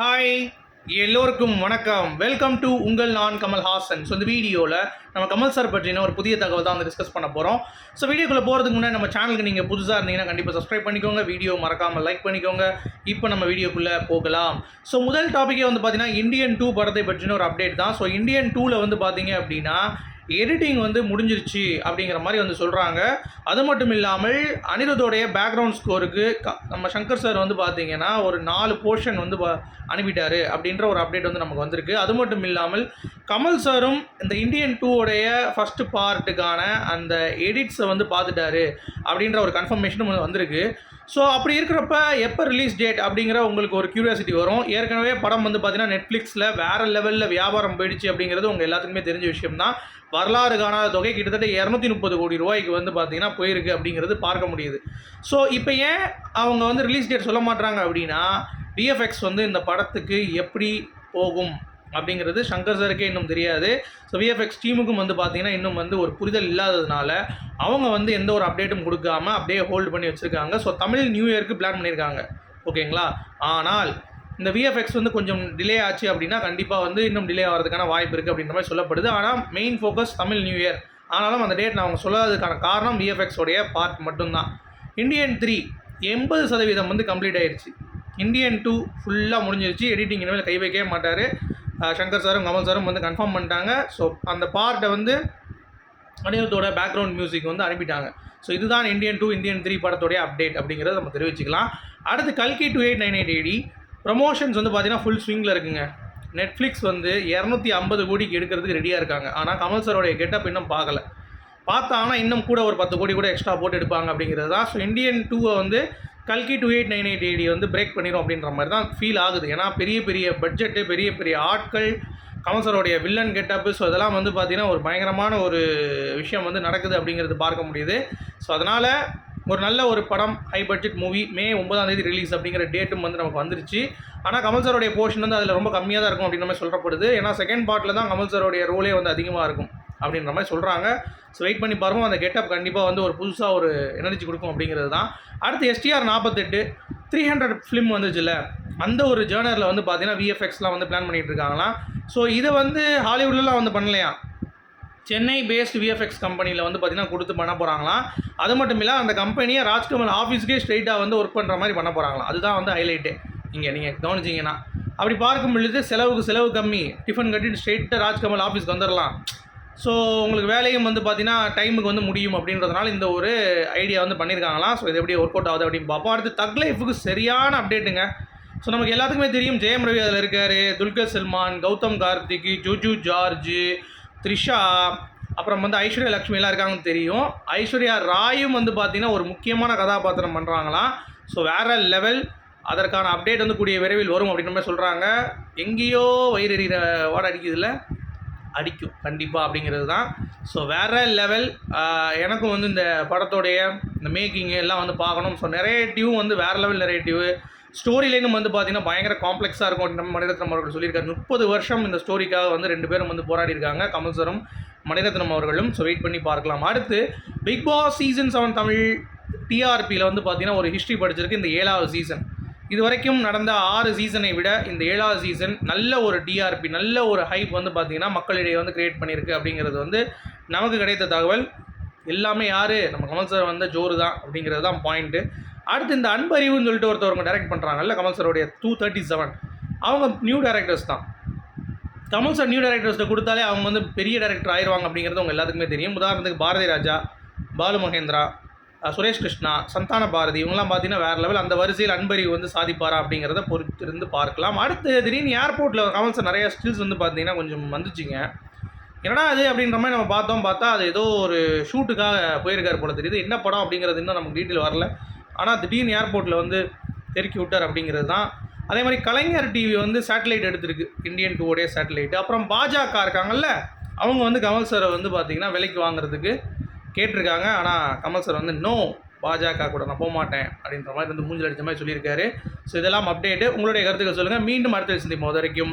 Hi எல்லோருக்கும் வணக்கம். Welcome to உங்கள் நான் கமல் ஹாசன் ஸோ இந்த வீடியோவில் நம்ம கமல் சார் பற்றின ஒரு புதிய தகவல் தான் வந்து டிஸ்கஸ் பண்ண போகிறோம் ஸோ வீடியோக்குள்ளே போகிறதுக்கு முன்னாடி நம்ம சேனலுக்கு நீங்கள் புதுசாக இருந்தீங்கன்னா கண்டிப்பாக சப்ஸ்கிரைப் பண்ணிக்கோங்க. வீடியோ மறக்காமல் லைக் பண்ணிக்கோங்க. இப்போ நம்ம வீடியோக்குள்ளே போகலாம். ஸோ முதல் டாப்பிக்கே வந்து பார்த்தீங்கன்னா இந்தியன் டூ படத்தை பற்றின ஒரு அப்டேட் தான். ஸோ இந்தியன் டூவில் வந்து பார்த்தீங்க அப்படின்னா எடிட்டிங் வந்து முடிஞ்சிருச்சு அப்படிங்கிற மாதிரி வந்து சொல்கிறாங்க அது மட்டும் இல்லாமல் அனிருத்தோடைய பேக்ரவுண்ட் ஸ்கோருக்கு க- நம்ம சங்கர் சார் வந்து பார்த்தீங்கன்னா ஒரு நாலு போர்ஷன் வந்து அனுப்பிட்டார் அப்படின்ற ஒரு அப்டேட் வந்து நமக்கு வந்திருக்கு. அது மட்டும் இல்லாமல் கமல் சாரும் இந்த இந்தியன் டூவோடைய ஃபஸ்ட்டு பார்ட்டுக்கான அந்த எடிட்ஸை வந்து பார்த்துட்டாரு அப்படின்ற ஒரு கன்ஃபர்மேஷனும் வந்து வந்திருக்கு. ஸோ அப்படி இருக்கிறப்ப எப்போ ரிலீஸ் டேட் அப்படிங்கிற உங்களுக்கு ஒரு க்யூரியாசிட்டி வரும். ஏற்கனவே படம் வந்து பார்த்தீங்கன்னா நெட்ஃப்ளிக்ஸில் வேறு லெவலில் வியாபாரம் போயிடுச்சு அப்படிங்கிறது உங்கள் எல்லாத்துக்குமே தெரிஞ்ச விஷயம் தான் வரலாறு காணாத தொகை கிட்டத்தட்ட இரநூத்தி முப்பது கோடி ரூபாய்க்கு வந்து பார்த்தீங்கன்னா போயிருக்கு அப்படிங்கிறது பார்க்க முடியுது. ஸோ இப்போ ஏன் அவங்க வந்து ரிலீஸ் டேட் சொல்ல மாட்டாங்க அப்படின்னா விஎஃப்எக்ஸ் வந்து இந்த படத்துக்கு எப்படி போகும்? அப்படிங்கிறது சங்கர் சாருக்கே இன்னும் தெரியாது. ஸோ விஎஃப்எக்ஸ் டீமுக்கும் வந்து பார்த்தீங்கன்னா இன்னும் வந்து ஒரு புரிதல் இல்லாததுனால அவங்க வந்து எந்த ஒரு அப்டேட்டும் கொடுக்காம அப்படியே ஹோல்ட் பண்ணி வச்சுருக்காங்க. ஸோ தமிழ் நியூ இயருக்கு பிளான் பண்ணியிருக்காங்க. ஓகேங்களா ஆனால் இந்த விஎஃப்எக்ஸ் வந்து கொஞ்சம் டிலே ஆச்சு அப்படின்னா கண்டிப்பாக வந்து இன்னும் டிலே ஆகிறதுக்கான வாய்ப்பு இருக்குது அப்படின்ற மாதிரி சொல்லப்படுது. ஆனால் main focus Tamil new year ஆனாலும் அந்த டேட் நான் அவங்க சொல்லாததுக்கான காரணம் விஎஃப்எக்ஸோடைய பார்ட் மட்டும்தான். இந்தியன் த்ரீ எண்பது சதவீதம் வந்து கம்ப்ளீட் ஆயிடுச்சு இந்தியன் டூ ஃபுல்லாக முடிஞ்சிருச்சு. எடிட்டிங் இனிமேல் கை வைக்கவே மாட்டார். சங்கர் சாரும் கமல் சாரும் வந்து கன்ஃபார்ம் பண்ணிட்டாங்க. ஸோ அந்த பார்ட்டை வந்து அனிருத்தோட பேக்ரவுண்ட் மியூசிக் வந்து அனுப்பிட்டாங்க. ஸோ இதுதான் இந்தியன் டூ இந்தியன் த்ரீ படத்தோடைய அப்டேட் அப்படிங்கிறத நம்ம தெரிவிச்சுக்கலாம். அடுத்து கல்கி two eight nine eight eighty promotions வந்து பார்த்தீங்கன்னா ஃபுல் ஸ்விங்கில் இருக்குங்க. நெட்ஃப்ளிக்ஸ் வந்து இரநூத்தி ஐம்பது கோடிக்கு எடுக்கிறதுக்கு ரெடியாக இருக்காங்க. ஆனால் கமல் சாரோடைய கெட்டப் இன்னும் பார்க்கல. பார்த்தாங்கன்னா இன்னும் கூட ஒரு பத்து கோடி கூட எக்ஸ்ட்ரா போட்டு எடுப்பாங்க அப்படிங்கிறது தான். ஸோ இந்தியன் டூவை வந்து கல்கி two eight nine eight eighty வந்து பிரேக் பண்ணிடும் அப்படின்ற மாதிரி தான் ஃபீல் ஆகுது. ஏன்னா பெரிய பெரிய பட்ஜெட்டு பெரிய பெரிய ஆட்கள் கமல்சரோடைய வில்லன் கெட்டப்பு ஸோ இதெல்லாம் வந்து பார்த்திங்கன்னா ஒரு பயங்கரமான ஒரு விஷயம் வந்து நடக்குது அப்படிங்கிறது பார்க்க முடியுது. ஸோ அதனால் ஒரு நல்ல ஒரு படம் ஹை பட்ஜெட் மூவி மே ஒன்பதாம் தேதி ரிலீஸ் அப்படிங்கிற டேட்டும் வந்து நமக்கு வந்துருச்சு. ஆனால் கமல் சாரோடைய போர்ஷன் வந்து அதில் ரொம்ப கம்மியாக தான் இருக்கும் அப்படின்னு மாதிரி சொல்லப்படுது. ஏன்னா செகண்ட் பார்ட்டில் தான் கமல் சாரோடைய ரோலே வந்து அதிகமாக இருக்கும். அப்படின்ற மாதிரி சொல்கிறாங்க ஸோ வெயிட் பண்ணி பாருங்க. அந்த கெட்டப் கண்டிப்பாக வந்து ஒரு புதுசாக ஒரு எனர்ஜி கொடுக்கும் அப்படிங்கிறது தான். அடுத்து எஸ்டிஆர் நாற்பத்தெட்டு த்ரீ ஹண்ட்ரட் ஃபிலிம் வந்துச்சுல்ல அந்த ஒரு ஜேர்னரில் வந்து பார்த்தீங்கன்னா விஎஃப்எக்ஸ்லாம் வந்து பிளான் பண்ணிகிட்டு இருக்காங்களாம். ஸோ இதை வந்து ஹாலிவுட்லலாம் வந்து பண்ணலையா? சென்னை பேஸ்ட் விஎஃப்எக்ஸ் கம்பெனியில் வந்து பார்த்தீங்கன்னா கொடுத்து பண்ண போகிறாங்களாம் அது மட்டும் இல்லை அந்த கம்பெனியை ராஜ்கமல் ஆஃபீஸ்க்கே ஸ்ட்ரெயிட்டாக வந்து ஒர்க் பண்ணுற மாதிரி பண்ண போகிறாங்களாம் அதுதான் வந்து ஹைலைட்டு இங்கே நீங்கள் கவனிச்சிங்கன்னா. அப்படி பார்க்கும் பொழுது செலவுக்கு செலவு கம்மி. டிஃபன் கட்டிட்டு ஸ்ட்ரெயிட்டாக ராஜ்கமல் ஆஃபீஸ்க்கு வந்துடலாம் ஸோ உங்களுக்கு வேலையும் வந்து பார்த்தீங்கன்னா டைமுக்கு வந்து முடியும் அப்படின்றதுனால இந்த ஒரு ஐடியா வந்து பண்ணியிருக்காங்களாம் ஸோ இது எப்படி ஒர்க் அவுட் ஆகுது அப்படின்னு பார்ப்போம். அடுத்து தக் லைஃபுக்கு சரியான அப்டேட்டுங்க ஸோ நமக்கு எல்லாத்துக்குமே தெரியும். ஜெயம் ரவி அதில் இருக்கார் துல்கர் சல்மான் கௌதம் கார்த்திக் ஜுஜு ஜார்ஜ் த்ரிஷா அப்புறம் வந்து ஐஸ்வர்யா லக்ஷ்மி எல்லாம் இருக்காங்கன்னு தெரியும். ஐஸ்வர்யா ராயும் வந்து பார்த்தீங்கன்னா ஒரு முக்கியமான கதாபாத்திரம் பண்ணுறாங்களாம் ஸோ வேற லெவல் அதற்கான அப்டேட் வந்து கூடிய விரைவில் வரும் அப்படின்ற மாதிரி சொல்கிறாங்க எங்கேயோ வயிறு எறிகிற வாட அடிக்குதுல்ல. அடிக்கும். கண்டிப்பாக அப்படிங்கிறது தான் ஸோ வேறு லெவல் எனக்கும் வந்து இந்த படத்தோடைய இந்த மேக்கிங் எல்லாம் வந்து பார்க்கணும். ஸோ நெரேட்டிவ் வந்து வேறு லெவல் நெரேட்டிவ் ஸ்டோரி லைனும் வந்து பார்த்தீங்கன்னா பயங்கர காம்ப்ளெக்ஸாக இருக்கும் நம்ம மணிரத்னம் அவர்கள் சொல்லியிருக்காரு. முப்பது வருஷம் இந்த ஸ்டோரிக்காக வந்து ரெண்டு பேரும் வந்து போராடி இருக்காங்க கமல் சரும் மணிரத்னம் அவர்களும். ஸோ வெயிட் பண்ணி பார்க்கலாம். அடுத்து Bigg Boss season seven Tamil டிஆர்பியில் வந்து பார்த்தீங்கன்னா ஒரு ஹிஸ்ட்ரி படிச்சிருக்கு. இந்த ஏழாவது சீசன் இது வரைக்கும் நடந்த ஆறு சீசனை விட இந்த ஏழாவது சீசன் நல்ல ஒரு டிஆர்பி நல்ல ஒரு ஹைப் வந்து பார்த்தீங்கன்னா மக்களிடையே வந்து கிரியேட் பண்ணியிருக்கு அப்படிங்கிறது வந்து நமக்கு கிடைத்த தகவல். எல்லாமே யார்? நம்ம கமல் சார் வந்த ஜோறு தான் அப்படிங்கிறது தான் பாயிண்ட்டு அடுத்து இந்த அன்பறிவுன்னு சொல்லிட்டு ஒருத்தவங்க டைரக்ட் பண்ணுறாங்கல்ல கமல் சாரோடைய டூ தேர்ட்டி செவன் அவங்க நியூ டேரக்டர்ஸ் தான். கமல் சார் நியூ டேரக்டர்ஸ்ட்டை கொடுத்தாலே அவங்க வந்து பெரிய டேரக்டர் ஆயிடுவாங்க அப்படிங்கிறது அவங்க எல்லாத்துக்குமே தெரியும். உதாரணத்துக்கு பாரதி ராஜா பாலு மகேந்திரா சுரேஷ் கிருஷ்ணா சந்தான பாரதி இவங்கெல்லாம் பார்த்தீங்கன்னா வேறு லெவல் அந்த வரிசையில் அன்பறிவு வந்து சாதிப்பாரா அப்படிங்கிறத பொறுத்து இருந்து பார்க்கலாம். அடுத்து திடீர்னு ஏர்போர்ட்டில் கமல் சார் நிறைய ஸ்கில்ஸ் வந்து பார்த்தீங்கன்னா கொஞ்சம் வந்துச்சுங்க. என்னடா அது அப்படின்ற மாதிரி நம்ம பார்த்தோம் பார்த்தா அது ஏதோ ஒரு ஷூட்டுக்காக போயிருக்கார் போல தெரியுது. என்ன படம் அப்படிங்கிறது இன்னும் நமக்கு டீட்டெயில் வரல. ஆனால் திடீர்னு ஏர்போர்ட்டில் வந்து தெருக்கி விட்டார் அப்படிங்கிறது தான். அதே மாதிரி கலைஞர் டிவி வந்து சேட்டலைட் எடுத்திருக்கு. இந்தியன் டூவோடைய சேட்டலைட் அப்புறம் பாஜக இருக்காங்கல்ல அவங்க வந்து கமல் சாரை வந்து பார்த்தீங்கன்னா விலைக்கு வாங்குறதுக்கு கேட்டிருக்காங்க. ஆனால் கமல் சார் வந்து நோ பாஜக கூட நான் போக மாட்டேன் அப்படின்ற மாதிரி வந்து மூஞ்சில் அடிச்ச மாதிரி சொல்லியிருக்காரு. ஸோ இதெல்லாம் அப்டேட்டு உங்களுடைய கருத்துக்கள் சொல்லுங்கள் மீண்டும் அடுத்த சந்திப்போம் வரைக்கும்.